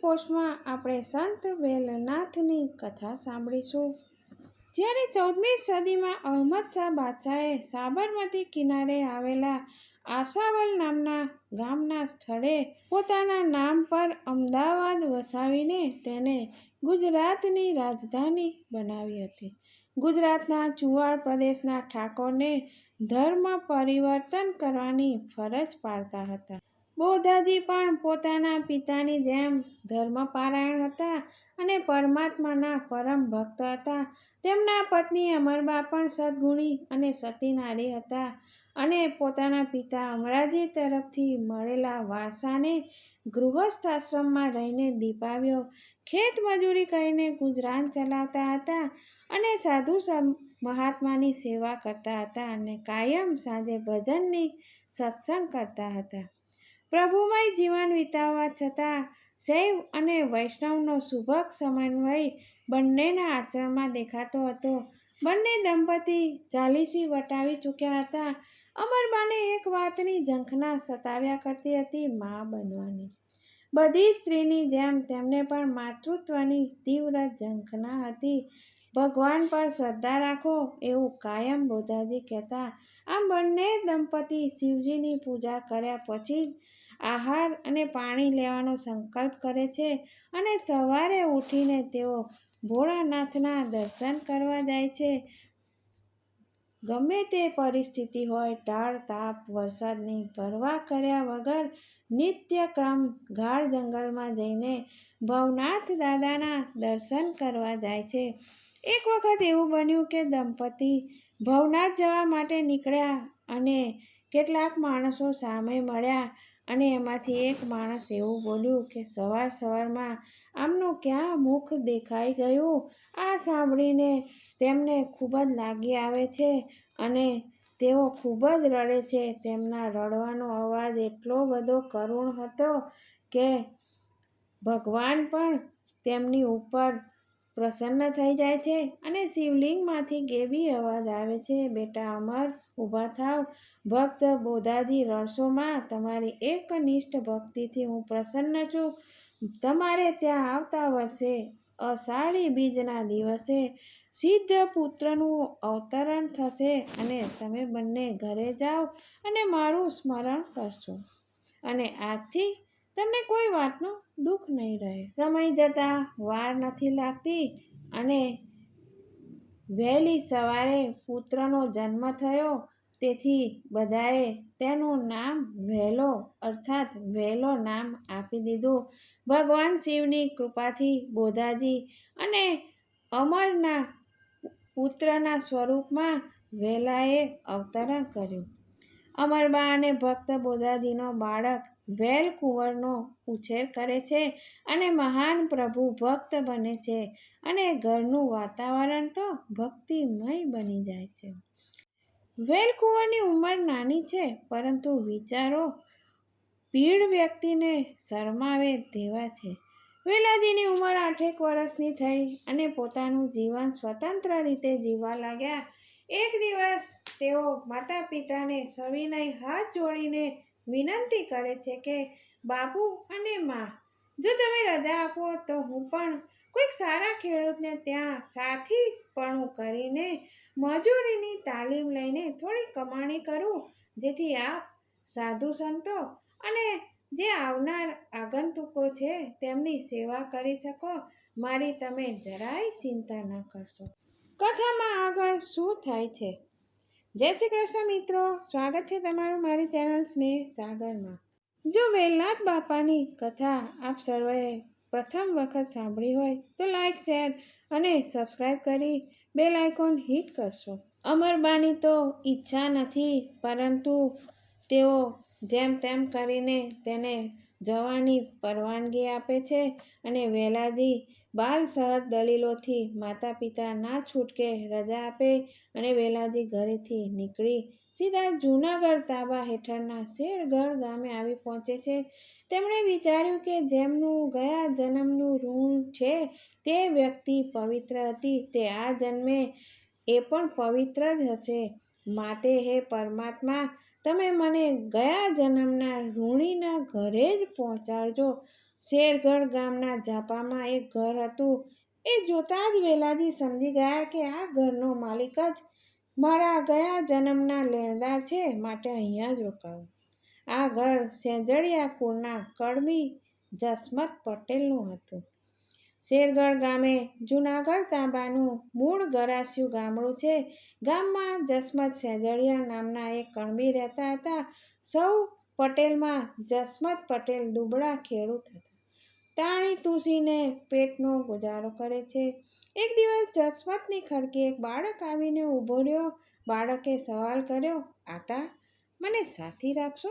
પોસ્ટમાં આપણે સંત વેલનાથની કથા સાંભળીશું. જ્યારે ચૌદમી સદીમાં અહમદ શાહ બાદશાહે સાબરમતી કિનારે આવેલા આશાવલ નામના ગામના સ્થળે પોતાના નામ પર અમદાવાદ વસાવીને તેને ગુજરાતની રાજધાની બનાવી હતી. ગુજરાતના ચુવાડ પ્રદેશના ઠાકોરને ધર્મ પરિવર્તન કરવાની ફરજ પાડતા હતા. બોધાજી પણ પોતાના પિતાની જેમ ધર્મપારાયણ હતા અને પરમાત્માના પરમ ભક્ત હતા. તેમના પત્ની અમરબા પણ સદગુણી અને સતીનારી હતા અને પોતાના પિતા અમરાજી તરફથી મળેલા વારસાને ગૃહસ્થ આશ્રમમાં રહીને દીપાવ્યો. ખેત મજૂરી કરીને ગુજરાન ચલાવતા હતા અને સાધુ મહાત્માની સેવા કરતા હતા અને કાયમ સાંજે ભજનની સત્સંગ કરતા હતા. પ્રભુમય જીવન વિતાવવા છતાં શૈવ અને વૈષ્ણવનો સુભગ સમન્વય બંનેના આચરણમાં દેખાતો હતો. બંને દંપતી ચાલીસી વટાવી ચૂક્યા હતા. અમરબાને એક વાતની ઝંખના સતાવ્યા કરતી હતી મા બનવાની. બધી સ્ત્રીની જેમ તેમને પણ માતૃત્વની તીવ્ર ઝંખના હતી. ભગવાન પર શ્રદ્ધા રાખો એવું કાયમ બોધાજી કહેતા. આમ બંને દંપતી શિવજીની પૂજા કર્યા પછી જ આહાર અને પાણી લેવાનો સંકલ્પ કરે છે અને સવારે ઉઠીને તેઓ ભોળાનાથના દર્શન કરવા જાય છે. ગમે તે પરિસ્થિતિ હોય ટાળ તાપ, વરસાદની પરવા કર્યા વગર નિત્યક્રમ ગાઢ જંગલમાં જઈને ભવનાથ દાદાના દર્શન કરવા જાય છે. એક વખત એવું બન્યું કે દંપતી ભવનાથ જવા માટે નીકળ્યા અને કેટલાક માણસો સામે મળ્યા અને એમાંથી એક માણસ એવું બોલ્યું કે સવાર સવારમાં આમનું ક્યાં મુખ દેખાઈ ગયું? આ સાંભળીને તેમને ખૂબ જ લાગી આવે છે અને તેઓ ખૂબ જ રડે છે. તેમના રડવાનો અવાજ એટલો બધો કરુણ હતો કે ભગવાન પણ તેમની ઉપર પ્રસન્ન થઈ જાય છે અને શિવલિંગમાંથી ગેબી અવાજ આવે છે? બેટા અમર, ઊભા થાવ. ભક્ત બોધાજી રણસોમાં તમારી એકનિષ્ઠ ભક્તિથી હું પ્રસન્ન છું. તમારે ત્યાં આવતા વર્ષે અષાઢી બીજના દિવસે સિદ્ધ પુત્રનું અવતરણ થશે અને તમે બંને ઘરે જાઓ અને મારું સ્મરણ કરશો. અને આજથી તમને કોઈ વાતનું દુઃખ નહીં રહે. સમય જતાં વાર નથી લાગતી અને વહેલી સવારે પુત્રનો જન્મ થયો, તેથી બધાએ તેનું નામ વહેલો, અર્થાત વહેલો નામ આપી દીધું. ભગવાન શિવની કૃપાથી બોધાજી અને અમરના પુત્રના સ્વરૂપમાં વહેલાએ અવતરણ કર્યું. અમરબા અને ભક્ત બોધાદીનો બાળક વેલ કુંવરનો ઉછેર કરે છે અને મહાન પ્રભુ ભક્ત બને છે અને ઘરનું વાતાવરણ તો ભક્તિમય બની જાય છે. વેલકુંવરની ઉંમર નાની છે, પરંતુ વિચારો પીડ વ્યક્તિને શરમાવે તેવા છે. વેલાજીની ઉંમર આઠેક વર્ષની થઈ અને પોતાનું જીવન સ્વતંત્ર રીતે જીવવા લાગ્યા. એક દિવસ તેઓ માતા પિતાને સવિનય હાથ જોડીને વિનંતી કરે છે કે, બાપુ અને મા, જો તમે રજા આપો તો હું પણ કોઈક સારા ખેડૂતને ત્યાં સાથીપણું કરીને મજૂરીની તાલીમ લઈને થોડી કમાણી કરું, જેથી આપ સાધુ સંતો અને જે આવનાર આગંતુકો છે તેમની સેવા કરી શકો. મારી તમે જરાય ચિંતા ન કરશો. કથામાં આગળ શું થાય છે? જય શ્રી કૃષ્ણ મિત્રો, સ્વાગત છે તમારું મારી ચેનલ સ્નેહ સાગરમાં. જો વેલનાથ બાપાની કથા આપ સર્વે પ્રથમ વખત સાંભળી હોય તો લાઈક, શેર અને સબસ્ક્રાઈબ કરી બેલ આઇકોન હિટ કરશો. અમરબાની તો ઈચ્છા નથી, પરંતુ તેઓ જેમ તેમ કરીને તેને જવાની પરવાનગી આપે છે અને વેલાજી બાલ સહજ દલીલોથી માતા પિતા ના છૂટકે રજા આપે અને વેલાજી ઘરેથી નીકળી સીધા જૂનાગઢ તાબા હેઠળના શેરગઢ ગામે આવી પહોંચે છે. તેમણે વિચાર્યું કે જેમનું ગયા જન્મનું ઋણ છે તે વ્યક્તિ પવિત્ર હતી, તે આ જન્મે એ પણ પવિત્ર જ હશે. માતે હે પરમાત્મા, તમે મને ગયા જન્મના ઋણીના ઘરે જ પહોંચાડજો. શેરગઢ ગામના ઝાપામાં એક ઘર હતું. એ જોતા જ વેલાજી સમજી ગયા કે આ ઘરનો માલિક જ મારા ગયા જન્મના લેણદાર છે, માટે અહીંયા જ રોકાવું આ ઘર સેંજળિયા કુળના કડમી જસમત પટેલનું હતું. શેરગઢ ગામે જૂનાગઢ તાંબાનું મૂળ ગરાસિયું ગામડું છે. ગામમાં જસમત સેંજળિયા નામના એક કણમી રહેતા હતા. સૌ પટેલમાં જસમત પટેલ દુબળા ખેડૂત હતા. તાણી તૂસીને પેટનો ગુજારો કરે છે. એક દિવસ જસમતની ખડકી એક બાળક આવીને ઊભો રહ્યો. બાળકે સવાલ કર્યો, આતા, મને સાથી રાખશો?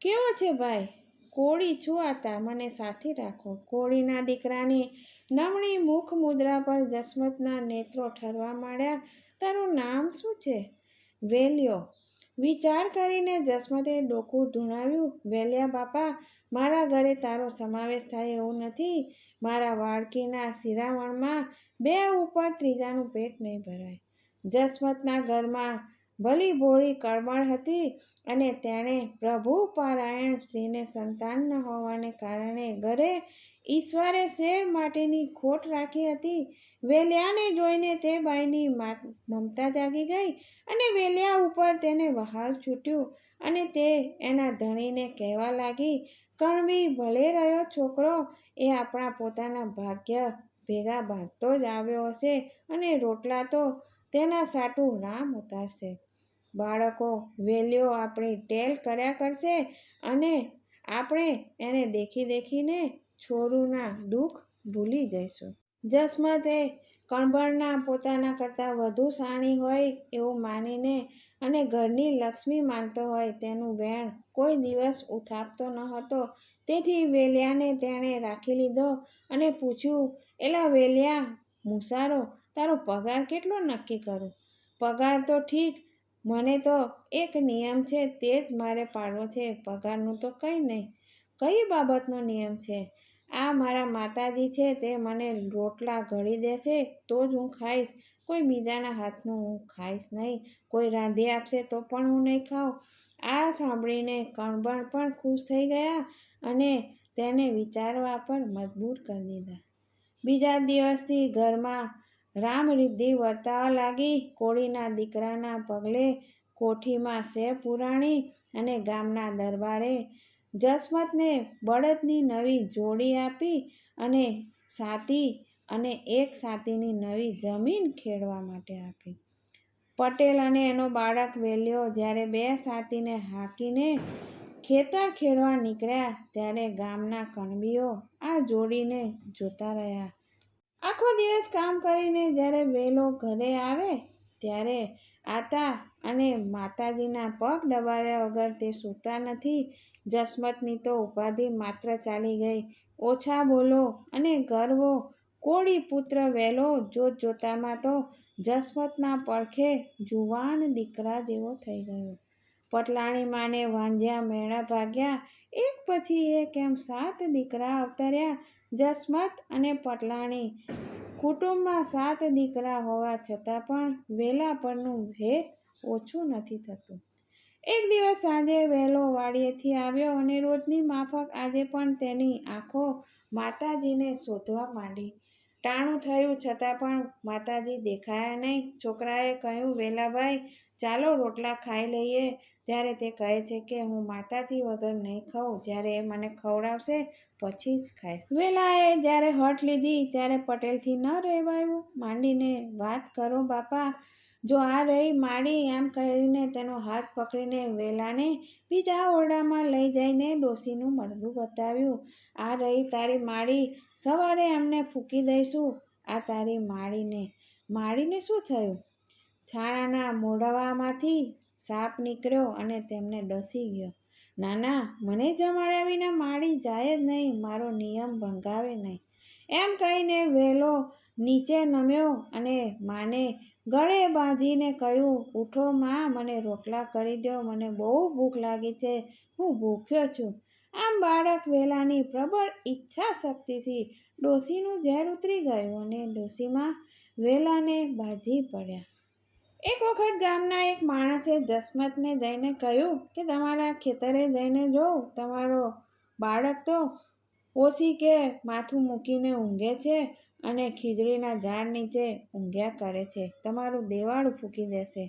કેવો છે ભાઈ? કોળી છું આતા, મને સાથી રાખો. કોળીના દીકરાની નમણી મુખ મુદ્રા પર જસમતના નેત્રો ઠરવા માંડ્યા. તારું નામ શું છે? વેલ્યો. વિચાર કરીને જસમતે ડોકું ધૂણાવ્યું, વેલ્યા બાપા, મારા ઘરે તારો સમાવેશ થાય એવું નથી. મારા વાળકીના શિરામણમાં બે ઉપર ત્રીજાનું પેટ નહીં ભરાય. જસમતના ઘરમાં ભલી ભોળી કળમળ હતી અને તેણે પ્રભુ પારાયણ સ્ત્રીને સંતાન ન હોવાને કારણે ઘરે ઈશ્વરે શેર માટેની ખોટ રાખી હતી. વેલ્યાને જોઈને તે બાઈની મમતા જાગી ગઈ અને વેલ્યા ઉપર તેને વહાલ છૂટ્યું અને તે એના ધણીને કહેવા લાગી કણવી ભલે રહ્યો છોકરો, એ આપણા પોતાના ભાગ્ય ભેગા બાંધતો જ આવ્યો હશે અને રોટલા તો તેના સાટું રામ ઉતારશે. બાળકો વેલ્યો આપણી ટેલ કર્યા કરશે અને આપણે એને દેખી દેખીને છોરુના દુઃખ ભૂલી જઈશું. જસમતે કણભણના પોતાના કરતાં વધુ સાણી હોય એવું માનીને અને ઘરની લક્ષ્મી માનતો હોય તેનું વેણ કોઈ દિવસ ઉથાપતો ન હતો. તેથી વેલ્યાને તેણે રાખી લીધો અને પૂછ્યું, એલા વેલ્યા, મુસારો, તારો પગાર કેટલો નક્કી કરું? પગાર તો ઠીક મને તો એક નિયમ છે, તે જ મારે પાડવો છે, પગારનું તો કંઈ નહીં. કઈ બાબતનો નિયમ છે? આ મારા માતાજી છે, તે મને રોટલા ઘડી દેશે તો જ હું ખાઈશ. કોઈ બીજાના હાથનું હું ખાઈશ નહીં. કોઈ રાંધી આપશે તો પણ હું નહીં ખાઉં. આ સાંભળીને કણબણ પણ ખુશ થઈ ગયા અને તેને વિચારવા પર મજબૂર કરી દીધા. બીજા દિવસથી ઘરમાં રામરિદ્ધિ વર્તાવા લાગી. કોળીના દીકરાના પગલે કોઠીમાં સે પુરાણી અને ગામના દરબારે જસમતને બળદની નવી જોડી આપી અને સાતી અને એક સાતીની નવી જમીન ખેડવા માટે આપી. પટેલ અને એનો બાળક વેલ્યો જ્યારે બે સાતીને હાંકીને ખેતર ખેડવા નીકળ્યા ત્યારે ગામના કણબીઓ આ જોડીને જોતા રહ્યા. આખો દિવસ કામ કરીને જ્યારે વેલો ઘરે આવે, ત્યારે આતા અને માતાજીના પગ દબાવ્યા વગર તે સૂતા નથી. જસમતની તો ઉપાધિ માત્ર ચાલી ગઈ. ઓછા બોલો અને ગરવો. કોળી પુત્ર વહેલો જોત જોતામાં તો જસમતના પડખે જુવાન દીકરા જેવો થઈ ગયો. પટલાણી માને વાંધ્યા મેળા ભાગ્યા. એક પછી એક એમ સાત દીકરા અવતર્યા, જસમત અને પટલાણી. કુટુંબમાં સાત દીકરા હોવા છતાં પણ વેલા પરનું ભેદ ઓછું નથી થતું. એક દિવસ સાંજે વહેલો વાડીએથી આવ્યો અને રોજની માફક આજે પણ તેની આંખો માતાજીને શોધવા માંડી. ટાણું થયું છતાં પણ માતાજી દેખાયા નહીં. છોકરાએ કહ્યું, વેલાભાઈ, ચાલો રોટલા ખાઈ લઈએ. ત્યારે તે કહે છે કે હું માતાજી વગર નહીં ખાઉં. જ્યારે એ મને ખવડાવશે, પછી જ ખાઈશ. વેલાએ જ્યારે હઠ લીધી, ત્યારે પટેલથી ન રહેવાયું. માંડીને, વાત કરો બાપા. જો આ રહી માડી, એમ કહીને તેનો હાથ પકડીને વેલાને બીજા ઓરડામાં લઈ જઈને ડોસીનું મરદું બતાવ્યું. આ રહી તારી માડી. સવારે એમને ફૂંકી દઈશું. આ તારી માડીને. માડીને શું થયું? છાણાના મોઢવામાંથી સાપ નીકળ્યો અને તેમને ડસી ગયો. નાના, મને જમાડ્યા વિના માડી જાય જ નહીં, મારો નિયમ ભંગાવે નહીં. એમ કહીને વહેલો નીચે નમ્યો અને માને ગળે બાંધીને કહ્યું, ઉઠો માં, મને રોટલા કરી દો મને બહુ ભૂખ લાગી છે, હું ભૂખ્યો છું. આમ બાળક વેલાની પ્રબળ ઈચ્છા શક્તિથી ડોસીનું ઝેર ઉતરી ગયું અને ડોસીમાં વેલાને બાજી પડ્યા. એક વખત ગામના એક માણસે જસમતને જઈને કહ્યું કે, તમારા ખેતરે જઈને જોઉં. તમારો બાળક તો ઓછી કે માથું મૂકીને ઊંઘે છે અને ખીજડીના ઝાડ નીચે ઊંઘ્યા કરે છે. તમારું દેવાળું ફૂંકી દેશે.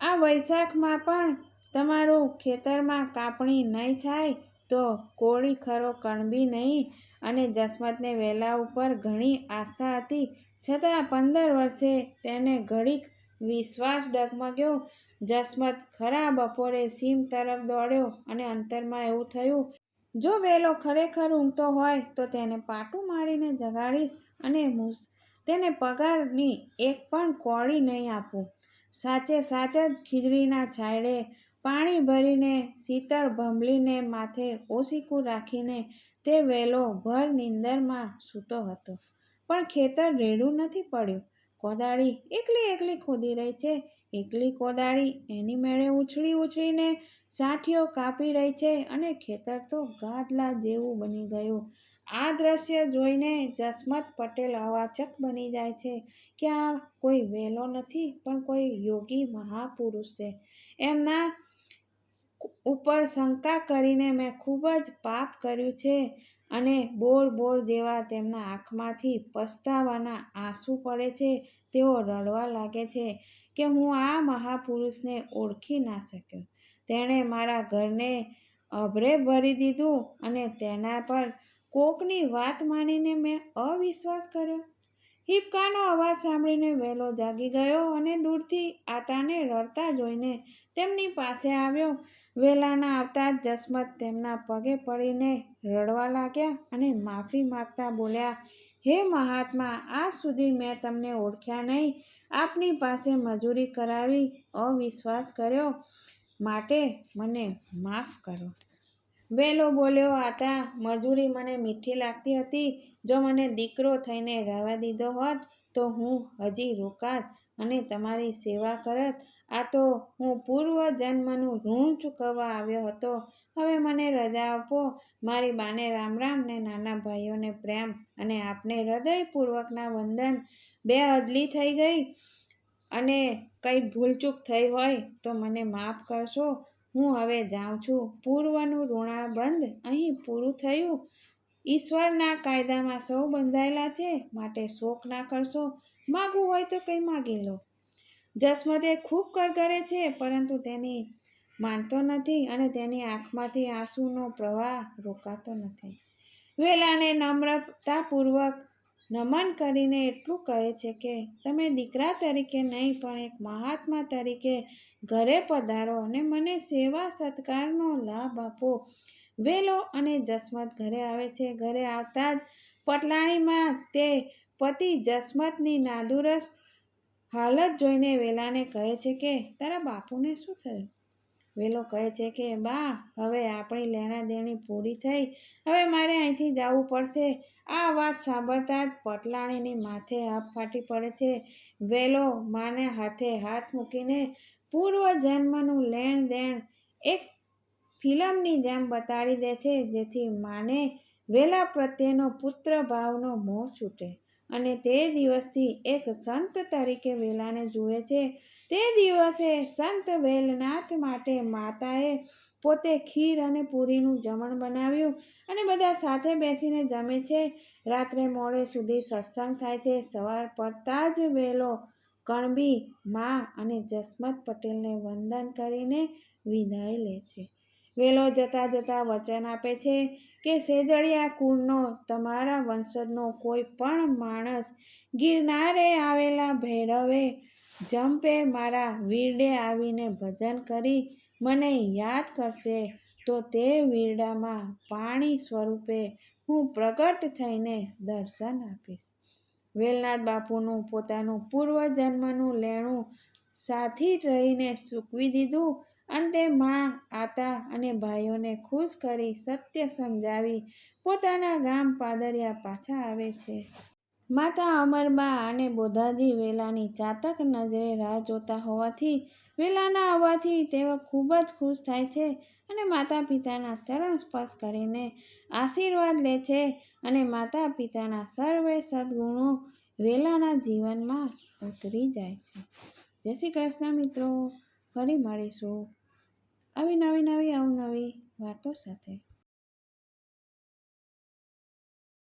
આ વૈશાખમાં પણ તમારું ખેતરમાં કાપણી નહીં થાય તો કોળી ખરો કણબી નહીં. અને જસમતને વેલા ઉપર ઘણી આસ્થા હતી. છતાં પંદર વર્ષે તેને ઘડીક વિશ્વાસ ડગમગ્યો. જસમત ખરા બપોરે સીમ તરફ દોડ્યો અને અંતરમાં એવું થયું, જો વેલો ખરેખર ઊંઘતો હોય તો તેને પાટું મારીને જગાડીશ અને તેને પગારની એક પણ કોળી નહીં આપું. સાચે સાચે જ ખીજડીના છાંયડે પાણી ભરીને શીતળ ભંભલીને માથે ઓશીકું રાખીને તે વેલો ભર નીંદરમાં સૂતો હતો. પણ ખેતર રેડું નથી પડ્યું. કોદાળી એકલી એકલી ખોદી રહી છે. એકલી કોદાળી એની મેળે ઉછળી ઉછળીને સાઠીઓ કાપી રહી છે અને ખેતર તો ગાદલા જેવું બની ગયું. આ દ્રશ્ય જોઈને જસમત પટેલ અવાચક બની જાય છે કે આ કોઈ વેલો નથી પણ કોઈ યોગી મહાપુરુષ છે. એમના ઉપર શંકા કરીને મેં ખૂબ જ પાપ કર્યું છે. અને બોર બોર જેવા તેમના આંખમાંથી પસ્તાવાના આંસુ પડે છે, તેઓ રડવા લાગે છે કે હું આ મહાપુરુષને ઓળખી ના શક્યો. તેણે મારા ઘરને અભરે ભરી દીધું અને તેના પર કોકની વાત માનીને મેં અવિશ્વાસ કર્યો. હિપકાનો અવાજ સાંભળીને વહેલો જાગી ગયો અને દૂરથી આતાને રડતા જોઈને તેમની પાસે આવ્યો. વેલાના આવતા જ જસમત તેમના પગે પડીને રડવા લાગ્યા અને માફી માગતા બોલ્યા, હે મહાત્મા, આજ સુધી મેં તમને ઓળખ્યા નહીં. આપની પાસે મજૂરી કરાવી અવિશ્વાસ કર્યો. માટે મને માફ કરો. વેલો બોલ્યો, આતા, મજૂરી મને મીઠી લાગતી હતી. જો મને દીકરો થઈને રહેવા દીધો હોત, તો હું હજી રોકાત અને તમારી સેવા કરત. આ તો હું પૂર્વ જન્મનું ઋણ ચૂકવવા આવ્યો હતો. હવે મને રજા આપો. મારી બાને રામ રામ ને નાના ભાઈઓને પ્રેમ અને આપને હૃદયપૂર્વકના વંદન. બે અદલી થઈ ગઈ અને કંઈ ભૂલચૂક થઈ હોય તો મને માફ કરશો. હું હવે જાઉં છું. પૂર્વનું ઋણાબંધ અહીં પૂરું થયું. ઈશ્વરના કાયદામાં સૌ બંધાયેલા છે. માટે શોક ના કરશો. માગવું હોય તો કંઈ માગી લો. જસમતે ખૂબ કરગરે છે, પરંતુ તેની માનતો નથી અને તેની આંખમાંથી આંસુનો પ્રવાહ રોકાતો નથી. વેલાને નમ્રતાપૂર્વક નમન કરીને એટલું કહે છે કે, તમે દીકરા તરીકે નહીં, પણ એક મહાત્મા તરીકે ઘરે પધારો અને મને સેવા સત્કારનો લાભ આપો. વેલો અને જસમત ઘરે આવે છે. ઘરે આવતા જ પટલાણીમાં તે પતિ જસમતની નાદુરસ્ત હાલત જોઈને વેલાને કહે છે કે, તારા બાપુને શું થયું? વેલો કહે છે કે, બા, હવે આપણી લેણા દેણી પૂરી થઈ. હવે મારે અહીંથી જવું પડશે. આ વાત સાંભળતા જ પટલાણીની માથે હાફ ફાટી પડે છે. વેલો માને હાથે હાથ મૂકીને, પૂર્વ જન્મનું લેણ દેણ એક ફિલ્મની જેમ બતાડી દે છે, જેથી માને વેલા પ્રત્યેનો પુત્ર ભાવનો મોહ છૂટે. અને તે દિવસથી એક સંત તરીકે વેલાને જુએ છે. તે દિવસે સંત વેલનાથ માટે માતાએ પોતે ખીર અને પૂરીનું જમણ બનાવ્યું અને બધા સાથે બેસીને જમે છે. રાત્રે મોડે સુધી સત્સંગ થાય છે. સવાર પડતા જ વેલો કણબી, મા અને જસમત પટેલને વંદન કરીને વિદાય લે છે. વેલો જતા જતા વચન આપે છે. કે સેજળિયા કુળનો તમારા વંશજનો કોઈ પણ માણસ ગિરનારે આવેલા ભૈરવે જંપે મારા વીરડે આવીને ભજન કરી મને યાદ કરશે, તો તે વીરડામાં પાણી સ્વરૂપે હું પ્રગટ થઈને દર્શન આપીશ. વેલનાથ બાપુનું પોતાનું પૂર્વજન્મનું લેણું સાથી રહીને ચૂકવી દીધું. અંતે માં, આતા અને ભાઈઓને ખુશ કરી સત્ય સમજાવી પોતાના ગામ પાદરિયા પાછા આવે છે. માતા અમરબા અને બોધાજી વેલાની ચાતક નજરે રાહ જોતા હોવાથી, વેલાના આવવાથી તેઓ ખૂબ જ ખુશ થાય છે અને માતા પિતાના ચરણ સ્પર્શ કરીને આશીર્વાદ લે છે અને માતા પિતાના સર્વે સદગુણો વેલાના જીવનમાં ઉતરી જાય છે. જય શ્રી કૃષ્ણ મિત્રો, ફરી મળીશું. આવી નવી નવી અવનવી વાતો સાથે